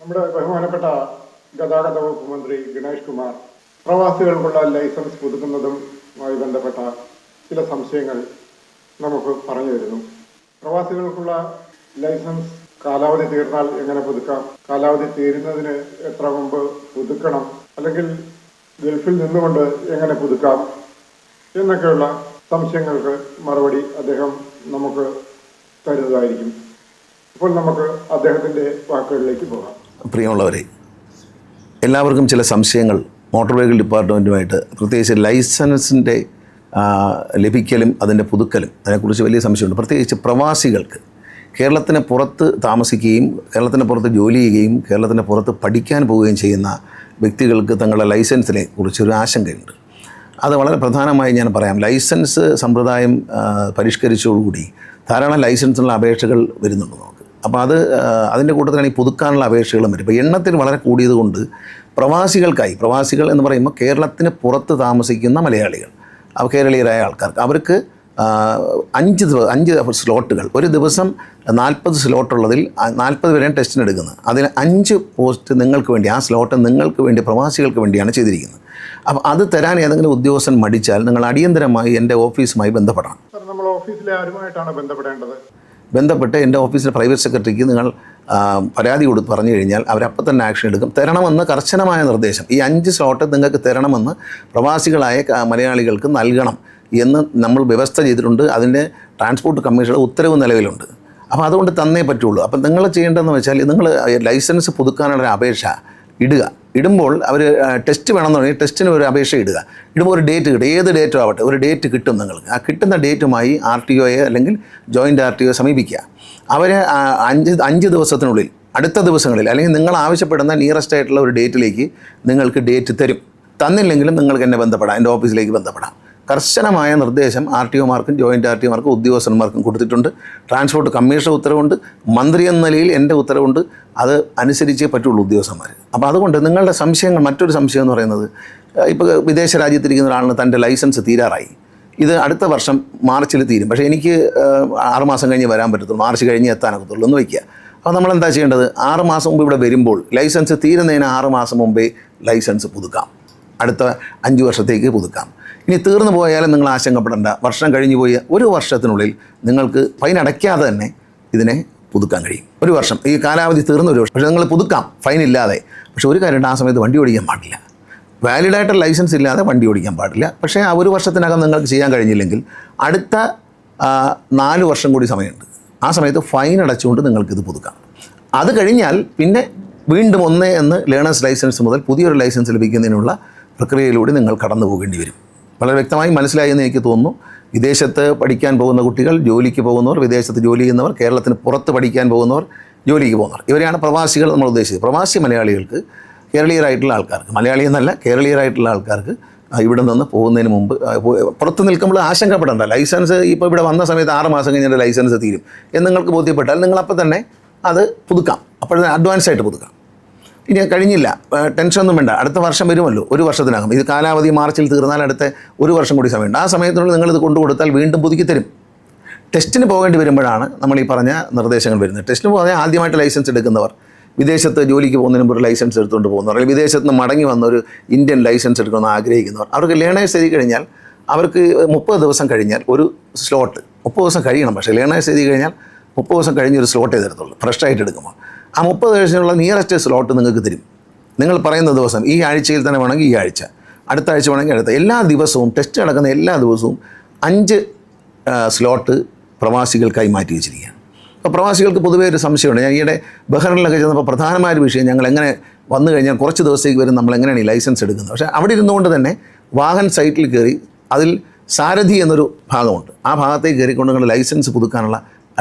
നമ്മുടെ ബഹുമാനപ്പെട്ട ഗതാഗത വകുപ്പ് മന്ത്രി ഗണേഷ് കുമാർ പ്രവാസികൾക്കുള്ള ലൈസൻസ് പുതുക്കുന്നതുമായി ബന്ധപ്പെട്ട ചില സംശയങ്ങൾ നമുക്ക് പറഞ്ഞു തരുന്നു. പ്രവാസികൾക്കുള്ള ലൈസൻസ് കാലാവധി തീർന്നാൽ എങ്ങനെ പുതുക്കാം? കാലാവധി തീരുന്നതിന് എത്ര മുമ്പ് പുതുക്കണം? അല്ലെങ്കിൽ ഗൾഫിൽ നിന്നുകൊണ്ട് എങ്ങനെ പുതുക്കാം? എന്നൊക്കെയുള്ള സംശയങ്ങൾക്ക് മറുപടി അദ്ദേഹം നമുക്ക് തരുന്നതായിരിക്കും. ഇപ്പോൾ നമുക്ക് അദ്ദേഹത്തിന്റെ വാക്കുകളിലേക്ക് പോകാം. പ്രിയമുള്ളവരെ എല്ലാവർക്കും ചില സംശയങ്ങൾ മോട്ടോർ വെഹിക്കിൾ ഡിപ്പാർട്ട്മെന്റുമായിട്ട് പ്രത്യേകിച്ച് ലൈസൻസിന്റെ ലഭിക്കലും അതിന്റെ പുതുക്കലും അതിനെക്കുറിച്ച് വലിയ സംശയമുണ്ട്. പ്രത്യേകിച്ച് പ്രവാസികൾക്ക് കേരളത്തിന് പുറത്ത് താമസിക്കുകയും കേരളത്തിന് പുറത്ത് ജോലി ചെയ്യുകയും കേരളത്തിന് പുറത്ത് പഠിക്കാൻ പോവുകയും ചെയ്യുന്ന വ്യക്തികൾക്ക് തങ്ങളുടെ ലൈസൻസിനെ കുറിച്ചൊരു ആശങ്കയുണ്ട്. അത് വളരെ പ്രധാനമായി ഞാൻ പറയാം. ലൈസൻസ് സമ്പ്രദായം പരിഷ്കരിച്ചോടുകൂടി ധാരാളം ലൈസൻസിനുള്ള അപേക്ഷകൾ വരുന്നുണ്ട്. അപ്പോൾ അത് അതിന്റെ കൂട്ടത്തിലാണ് ഈ പുതുക്കാനുള്ള അപേക്ഷകളും വരും. ഇപ്പോൾ എണ്ണത്തിന് വളരെ കൂടിയതുകൊണ്ട് പ്രവാസികൾക്കായി പ്രവാസികൾ എന്ന് പറയുമ്പോൾ കേരളത്തിന് പുറത്ത് താമസിക്കുന്ന മലയാളികൾ അവ കേരളീയരായ ആൾക്കാർക്ക് അവർക്ക് അഞ്ച് അഞ്ച് സ്ലോട്ടുകൾ ഒരു ദിവസം നാൽപ്പത് സ്ലോട്ടുള്ളതിൽ നാൽപ്പത് പേരെയാണ് ടെസ്റ്റിന് എടുക്കുന്നത്. അതിന് അഞ്ച് പോസ്റ്റ് നിങ്ങൾക്ക് വേണ്ടി ആ സ്ലോട്ട് നിങ്ങൾക്ക് വേണ്ടി പ്രവാസികൾക്ക് വേണ്ടിയാണ് ചെയ്തിരിക്കുന്നത്. അപ്പോൾ അത് തരാൻ ഏതെങ്കിലും ഉദ്യോഗസ്ഥൻ മടിച്ചാൽ നിങ്ങൾ അടിയന്തരമായി എന്റെ ഓഫീസുമായി ബന്ധപ്പെടണം. നമ്മൾ ഓഫീസിലെ ആരുമായിട്ടാണ് ബന്ധപ്പെടേണ്ടത്? ബന്ധപ്പെട്ട് എന്റെ ഓഫീസിലെ പ്രൈവറ്റ് സെക്രട്ടറിക്ക് നിങ്ങൾ പരാതി കൊടുത്ത് പറഞ്ഞു കഴിഞ്ഞാൽ അവരപ്പം തന്നെ ആക്ഷൻ എടുക്കും. തരണമെന്ന് കർശനമായ നിർദ്ദേശം. ഈ അഞ്ച് സ്ലോട്ട് നിങ്ങൾക്ക് തരണമെന്ന് പ്രവാസികളായ മലയാളികൾക്ക് നൽകണം എന്ന് നമ്മൾ വ്യവസ്ഥ ചെയ്തിട്ടുണ്ട്. അതിന്റെ ട്രാൻസ്പോർട്ട് കമ്മീഷയുടെ ഉത്തരവ് നിലവിലുണ്ട്. അപ്പോൾ അതുകൊണ്ട് തന്നേ പറ്റുള്ളൂ. അപ്പം നിങ്ങൾ ചെയ്യേണ്ടതെന്ന് വെച്ചാൽ നിങ്ങൾ ലൈസൻസ് പുതുക്കാനുള്ള അപേക്ഷ ഇടുക. ഇടുമ്പോൾ അവർ ടെസ്റ്റ് വേണമെന്ന് പറഞ്ഞാൽ ടെസ്റ്റിന് ഒരു അപേക്ഷ ഇടുക. ഇടുമ്പോൾ ഒരു ഡേറ്റ് കിട്ടും. ഏത് ഡേറ്റോ ആവട്ടെ ഒരു ഡേറ്റ് കിട്ടും നിങ്ങൾക്ക്. ആ കിട്ടുന്ന ഡേറ്റുമായി ആർ ടി ഒയെ അല്ലെങ്കിൽ ജോയിന്റ് ആർ ടി ഒ സമീപിക്കുക അവർ അഞ്ച് അഞ്ച് ദിവസത്തിനുള്ളിൽ അടുത്ത ദിവസങ്ങളിൽ അല്ലെങ്കിൽ നിങ്ങൾ ആവശ്യപ്പെടുന്ന നിയറസ്റ്റ് ആയിട്ടുള്ള ഒരു ഡേറ്റിലേക്ക് നിങ്ങൾക്ക് ഡേറ്റ് തരും. തന്നില്ലെങ്കിലും നിങ്ങൾക്ക് എന്നെ ബന്ധപ്പെടാം എന്റെ ഓഫീസിലേക്ക് ബന്ധപ്പെടാം. കർശനമായ നിർദ്ദേശം ആർ ടി ഒമാർക്കും ജോയിന്റ് ആർ ടി ഒമാർക്കും ഉദ്യോഗസ്ഥന്മാർക്കും കൊടുത്തിട്ടുണ്ട്. ട്രാൻസ്പോർട്ട് കമ്മീഷണർ ഉത്തരവുണ്ട്. മന്ത്രി എന്ന നിലയിൽ എന്റെ ഉത്തരവുണ്ട്. അത് അനുസരിച്ചേ പറ്റുള്ളൂ ഉദ്യോഗസ്ഥന്മാർ അപ്പോൾ അതുകൊണ്ട് നിങ്ങളുടെ സംശയങ്ങൾ മറ്റൊരു സംശയം എന്ന് പറയുന്നത് ഇപ്പോൾ വിദേശ രാജ്യത്തിരിക്കുന്ന ഒരാളിന് തന്റെ ലൈസൻസ് തീരാറായി. ഇത് അടുത്ത വർഷം മാർച്ചിൽ തീരും. പക്ഷേ എനിക്ക് ആറുമാസം മാസം കഴിഞ്ഞ് വരാൻ പറ്റത്തുള്ളൂ. മാർച്ച് കഴിഞ്ഞ് എത്താനൊക്കത്തുള്ളൂ എന്ന് വയ്ക്കുക. അപ്പോൾ നമ്മൾ എന്താ ചെയ്യേണ്ടത്? ആറ് മാസം മുമ്പ് ഇവിടെ വരുമ്പോൾ ലൈസൻസ് തീരുന്നതിന് ആറ് മാസം മുമ്പേ ലൈസൻസ് പുതുക്കാം. അടുത്ത അഞ്ച് വർഷത്തേക്ക് പുതുക്കാം. ഇനി തീർന്നു പോയാലും നിങ്ങൾ ആശങ്കപ്പെടേണ്ട. വർഷം കഴിഞ്ഞു പോയ ഒരു വർഷത്തിനുള്ളിൽ നിങ്ങൾക്ക് ഫൈൻ അടയ്ക്കാതെ തന്നെ ഇതിനെ പുതുക്കാൻ കഴിയും. ഒരു വർഷം. ഈ കാലാവധി തീർന്ന ഒരു വർഷം. പക്ഷേ നിങ്ങൾ പുതുക്കാം. ഫൈൻ ഇല്ലാതെ. പക്ഷേ ഒരു കാര്യമുണ്ട് ആ സമയത്ത് വണ്ടി ഓടിക്കാൻ പാടില്ല. വാലിഡായിട്ട് ലൈസൻസ് ഇല്ലാതെ വണ്ടി ഓടിക്കാൻ പാടില്ല. പക്ഷേ ആ ഒരു വർഷത്തിനകം നിങ്ങൾക്ക് ചെയ്യാൻ കഴിഞ്ഞില്ലെങ്കിൽ അടുത്ത നാല് വർഷം കൂടി സമയമുണ്ട്. ആ സമയത്ത് ഫൈൻ അടച്ചുകൊണ്ട് നിങ്ങൾക്കിത് പുതുക്കാം. അത് കഴിഞ്ഞാൽ പിന്നെ വീണ്ടും ഒന്ന് എന്ന് ലേണേഴ്സ് ലൈസൻസ് മുതൽ പുതിയൊരു ലൈസൻസ് ലഭിക്കുന്നതിനുള്ള പ്രക്രിയയിലൂടെ നിങ്ങൾ കടന്നു പോകേണ്ടി വരും. വളരെ വ്യക്തമായി മനസ്സിലായി എന്ന് എനിക്ക് തോന്നുന്നു. വിദേശത്ത് പഠിക്കാൻ പോകുന്ന കുട്ടികൾ ജോലിക്ക് പോകുന്നവർ വിദേശത്ത് ജോലി ചെയ്യുന്നവർ കേരളത്തിന് പുറത്ത് പഠിക്കാൻ പോകുന്നവർ ജോലിക്ക് പോകുന്നവർ. ഇവരെയാണ് പ്രവാസികൾ നമ്മൾ ഉദ്ദേശിച്ചത്. പ്രവാസി മലയാളികൾക്ക് കേരളീയരായിട്ടുള്ള ആൾക്കാർക്ക് മലയാളി എന്നല്ല കേരളീയരായിട്ടുള്ള ആൾക്കാർക്ക് ഇവിടെ നിന്ന് പോകുന്നതിന് മുമ്പ് പുറത്ത് നിൽക്കുമ്പോൾ ആശങ്കപ്പെടേണ്ട ലൈസൻസ് ഇപ്പോൾ ഇവിടെ വന്ന സമയത്ത് ആറ് മാസം കഴിഞ്ഞാൽ ലൈസൻസ് തീരും എന്ന് നിങ്ങൾക്ക് ബോധ്യപ്പെട്ടാൽ നിങ്ങളപ്പോൾ തന്നെ അത് പുതുക്കാം. അപ്പോഴത്തെ അഡ്വാൻസ് ആയിട്ട് പുതുക്കാം. ഇനി കഴിഞ്ഞില്ല. ടെൻഷനൊന്നും വേണ്ട. അടുത്ത വർഷം വരുമല്ലോ. ഒരു വർഷത്തിനകം. ഇത് കാലാവധി മാർച്ചിൽ തീർന്നാൽ അടുത്ത ഒരു വർഷം കൂടി സമയമുണ്ട്. ആ സമയത്തിനുള്ളിൽ നിങ്ങളിത് കൊണ്ടു കൊടുത്താൽ വീണ്ടും പുതുക്കി തരും. ടെസ്റ്റിന് പോകേണ്ടി വരുമ്പോഴാണ് നമ്മൾ ഈ പറഞ്ഞ നിർദ്ദേശങ്ങൾ വരുന്നത്. ടെസ്റ്റിന് പോകാൻ ആദ്യമായിട്ട് ലൈസൻസ് എടുക്കുന്നവർ വിദേശത്ത് ജോലിക്ക് പോകുന്നതിന് മുമ്പ് ഒരു ലൈസൻസ് എടുത്തുകൊണ്ട് പോകുന്നവർ അല്ലെങ്കിൽ വിദേശത്ത് നിന്ന് മടങ്ങി വന്ന ഒരു ഇന്ത്യൻ ലൈസൻസ് എടുക്കണമെന്ന് ആഗ്രഹിക്കുന്നവർ അവർക്ക് ലേണേഴ്സ് എഴുതി കഴിഞ്ഞാൽ അവർക്ക് മുപ്പത് ദിവസം കഴിഞ്ഞാൽ ഒരു സ്ലോട്ട്. മുപ്പത് ദിവസം കഴിയണം. പക്ഷേ ലേണേഴ്സ് എഴുതി കഴിഞ്ഞാൽ മുപ്പത് ദിവസം കഴിഞ്ഞ് ഒരു സ്ലോട്ടേ തരത്തുള്ളൂ. ഫ്രഷ് ആയിട്ട് എടുക്കുമ്പോൾ. ആ മുപ്പത് ദിവസത്തിനുള്ള നിയറസ്റ്റ് സ്ലോട്ട് നിങ്ങൾക്ക് തരും. നിങ്ങൾ പറയുന്ന ദിവസം ഈ ആഴ്ചയിൽ തന്നെ വേണമെങ്കിൽ ഈ ആഴ്ച അടുത്ത ആഴ്ച വേണമെങ്കിൽ അടുത്ത എല്ലാ ദിവസവും ടെസ്റ്റ് നടക്കുന്ന എല്ലാ ദിവസവും അഞ്ച് സ്ലോട്ട് പ്രവാസികൾക്കായി മാറ്റി വെച്ചിരിക്കുകയാണ്. അപ്പോൾ പ്രവാസികൾക്ക് പൊതുവേ ഒരു സംശയമുണ്ട്. ഞാൻ ഈയിടെ ബഹ്റിനിലൊക്കെ ചെന്നപ്പോൾ പ്രധാനമായ ഒരു വിഷയം ഞങ്ങൾ എങ്ങനെ വന്നു കഴിഞ്ഞാൽ കുറച്ച് ദിവസത്തേക്ക് വരും നമ്മൾ എങ്ങനെയാണ് ഈ ലൈസൻസ് എടുക്കുന്നത്? പക്ഷേ അവിടെ ഇരുന്നുകൊണ്ട് തന്നെ വാഹൻ സൈറ്റിൽ കയറി അതിൽ സാരഥി എന്നൊരു ഭാഗമുണ്ട്. ആ ഭാഗത്തേക്ക് കയറിക്കൊണ്ട് നിങ്ങൾ ലൈസൻസ് പുതുക്കാനുള്ള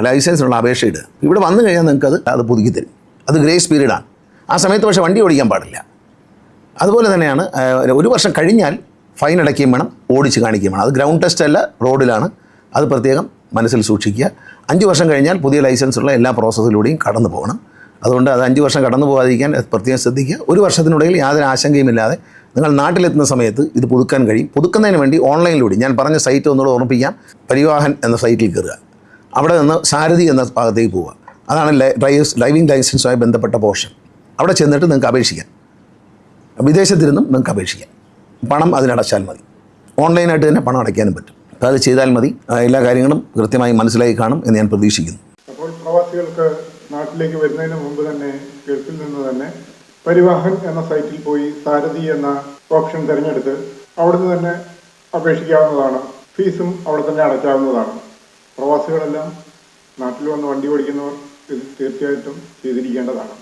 ലൈസൻസിനുള്ള അപേക്ഷ ഇടുക. ഇവിടെ വന്നു കഴിഞ്ഞാൽ നിങ്ങൾക്ക് അത് അത് പുതുക്കി തരും. അത് ഗ്രേസ് പീരീഡാണ് ആ സമയത്ത് പക്ഷേ വണ്ടി ഓടിക്കാൻ പാടില്ല. അതുപോലെ തന്നെയാണ് ഒരു വർഷം കഴിഞ്ഞാൽ ഫൈൻ അടയ്ക്കുകയും വേണം ഓടിച്ച് കാണിക്കുകയും വേണം. അത് ഗ്രൗണ്ട് ടെസ്റ്റ് അല്ല റോഡിലാണ്. അത് പ്രത്യേകം മനസ്സിൽ സൂക്ഷിക്കുക. അഞ്ച് വർഷം കഴിഞ്ഞാൽ പുതിയ ലൈസൻസുള്ള എല്ലാ പ്രോസസ്സിലൂടെയും കടന്നു പോകണം. അതുകൊണ്ട് അത് അഞ്ച് വർഷം കടന്നു പോകാതിരിക്കാൻ പ്രത്യേകം ശ്രദ്ധിക്കുക. ഒരു വർഷത്തിനുള്ളിൽ യാതൊരു ആശങ്കയുമില്ലാതെ നിങ്ങൾ നാട്ടിലെത്തുന്ന സമയത്ത് ഇത് പുതുക്കാൻ കഴിയും. പുതുക്കുന്നതിന് വേണ്ടി ഓൺലൈനിലൂടെ ഞാൻ പറഞ്ഞ സൈറ്റ് ഒന്നുകൂടെ ഓർമ്മിപ്പിക്കാം. പരിവാഹൻ എന്ന സൈറ്റിൽ കയറുക. അവിടെ നിന്ന് സാരഥി എന്ന ഭാഗത്തേക്ക് പോവുക. അതാണ് ഡ്രൈവിംഗ് ലൈസൻസുമായി ബന്ധപ്പെട്ട പോർഷൻ അവിടെ ചെന്നിട്ട് നിങ്ങൾക്ക് അപേക്ഷിക്കാം. വിദേശത്തിരുന്നും നിങ്ങൾക്ക് അപേക്ഷിക്കാം. പണം അതിനടച്ചാൽ മതി. ഓൺലൈനായിട്ട് തന്നെ പണം അടയ്ക്കാനും പറ്റും. അപ്പോൾ അത് ചെയ്താൽ മതി. എല്ലാ കാര്യങ്ങളും കൃത്യമായി മനസ്സിലായി കാണും എന്ന് ഞാൻ പ്രതീക്ഷിക്കുന്നു. അപ്പോൾ പ്രവാസികൾക്ക് നാട്ടിലേക്ക് വരുന്നതിന് മുമ്പ് തന്നെ ഗൾഫിൽ നിന്ന് തന്നെ പരിവാഹൻ എന്ന സൈറ്റിൽ പോയി സാരഥി എന്ന ഓപ്ഷൻ തിരഞ്ഞെടുത്ത് അവിടുന്ന് തന്നെ അപേക്ഷിക്കാവുന്നതാണ്. ഫീസും അവിടെ തന്നെ അടയ്ക്കാവുന്നതാണ്. പ്രവാസികളെല്ലാം നാട്ടിൽ വന്ന് വണ്ടി ഓടിക്കുന്നവർ തീർച്ചയായിട്ടും ചെയ്തിരിക്കേണ്ടതാണ്.